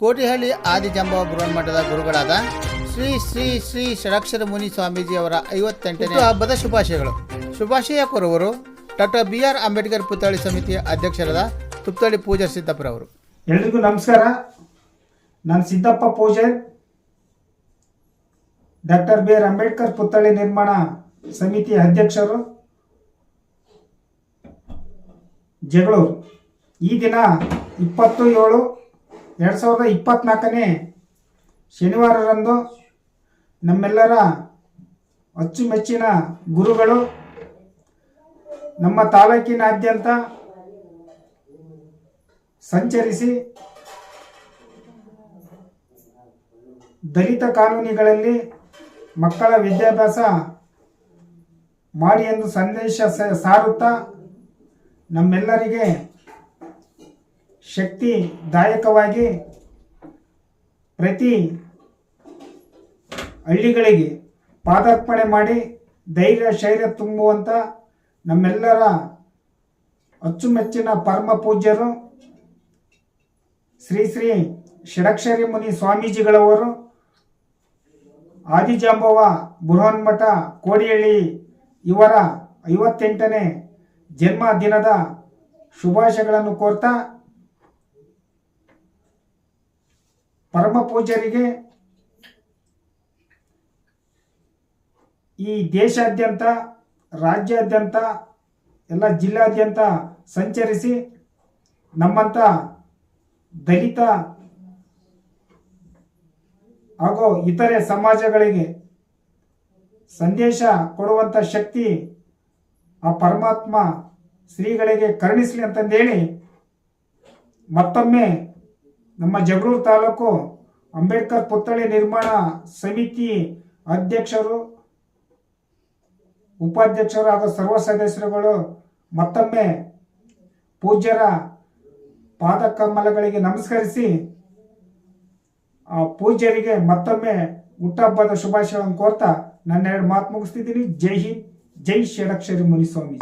ಕೋಟಿಹಳ್ಳಿ ಆದಿಜಂಬವ ಬೃಹನ್ಮಠದ ಗುರುಗಳಾದ ಶ್ರೀ ಶ್ರೀ ಶ್ರೀ ಷಡಕ್ಷರ ಮುನಿ ಸ್ವಾಮೀಜಿಯವರ ಐವತ್ತೆಂಟನೇ ಹಬ್ಬದ ಶುಭಾಶಯಗಳು. ಶುಭಾಶಯ ಕೋರುವರು ಡಾಕ್ಟರ್ ಬಿ ಆರ್ ಅಂಬೇಡ್ಕರ್ ಪುತ್ಥಳಿ ಸಮಿತಿಯ ಅಧ್ಯಕ್ಷರಾದ ತುಪ್ತಳಿ ಪೂಜಾ ಸಿದ್ದಪ್ಪರವರು. ಎಲ್ರಿಗೂ ನಮಸ್ಕಾರ. ನಾನು ಸಿದ್ದಪ್ಪ ಪೂಜೆ. ಡಾಕ್ಟರ್ ಬಿ ಆರ್ ಅಂಬೇಡ್ಕರ್ ಪುತ್ಥಳಿ ನಿರ್ಮಾಣ ಸಮಿತಿ ಅಧ್ಯಕ್ಷರು. ಜಗಳೂರು. ಈ ದಿನ ಇಪ್ಪತ್ತು ಏಳು ಎರಡು ಸಾವಿರದ ಇಪ್ಪತ್ತ್ನಾಲ್ಕನೇ ಶನಿವಾರರಂದು ನಮ್ಮೆಲ್ಲರ ಅಚ್ಚುಮೆಚ್ಚಿನ ಗುರುಗಳು ನಮ್ಮ ತಾಲೂಕಿನಾದ್ಯಂತ ಸಂಚರಿಸಿ ದಲಿತ ಕಾನೂನಿಗಳಲ್ಲಿ ಮಕ್ಕಳ ವಿದ್ಯಾಭ್ಯಾಸ ಮಾಡಿ ಎಂದು ಸಂದೇಶ ಸಾರುತ್ತಾ ನಮ್ಮೆಲ್ಲರಿಗೆ ಶಕ್ತಿದಾಯಕವಾಗಿ ಪ್ರತಿ ಹಳ್ಳಿಗಳಿಗೆ ಪಾದಾರ್ಪಣೆ ಮಾಡಿ ಧೈರ್ಯ, ಶೈರ್ಯ ತುಂಬುವಂಥ ನಮ್ಮೆಲ್ಲರ ಅಚ್ಚುಮೆಚ್ಚಿನ ಪರಮ ಪೂಜ್ಯರು ಶ್ರೀ ಶ್ರೀ ಷಡಕ್ಷರಿ ಮುನಿ ಸ್ವಾಮೀಜಿಗಳವರು, ಆದಿಜಾಂಬವ ಬೃಹನ್ಮಠ ಕೋಡಿಹಳ್ಳಿ ಇವರ ಐವತ್ತೆಂಟನೇ ಜನ್ಮ ದಿನದ ಶುಭಾಶಯಗಳನ್ನು ಕೋರ್ತಾ ಪರಮ ಪೂಜ್ಯರಿಗೆ ಈ ದೇಶಾದ್ಯಂತ, ರಾಜ್ಯಾದ್ಯಂತ, ಎಲ್ಲ ಜಿಲ್ಲಾದ್ಯಂತ ಸಂಚರಿಸಿ ನಮ್ಮಂಥ ದಲಿತ ಹಾಗೂ ಇತರೆ ಸಮಾಜಗಳಿಗೆ ಸಂದೇಶ ಕೊಡುವಂಥ ಶಕ್ತಿ ಆ ಪರಮಾತ್ಮ ಶ್ರೀಗಳಿಗೆ ಕರುಣಿಸಲಿ ಅಂತಂದೇಳಿ ಮತ್ತೊಮ್ಮೆ ನಮ್ಮ ಜಗಳೂರು ತಾಲೂಕು ಅಂಬೇಡ್ಕರ್ ಪುತ್ಥಳಿ ನಿರ್ಮಾಣ ಸಮಿತಿ ಅಧ್ಯಕ್ಷರು ಉಪಾಧ್ಯಕ್ಷರು ಸರ್ವ ಸದಸ್ಯರುಗಳು, ಮತ್ತೊಮ್ಮೆ ಪೂಜ್ಯರ ಪಾದಕಮಲಗಳಿಗೆ ನಮಸ್ಕರಿಸಿ, ಆ ಪೂಜ್ಯರಿಗೆ ಮತ್ತೊಮ್ಮೆ ಹುಟ್ಟಹಬ್ಬದ ಶುಭಾಶಯಗಳನ್ನು ಕೋರ್ತಾ ನನ್ನ ಎರಡು ಮಾತು ಮುಗಿಸ್ತಿದ್ದೀನಿ. ಜೈ ಹಿಂದ್, ಜೈ ಷಡಕ್ಷರಿ ಮುನಿಸ್ವಾಮಿ.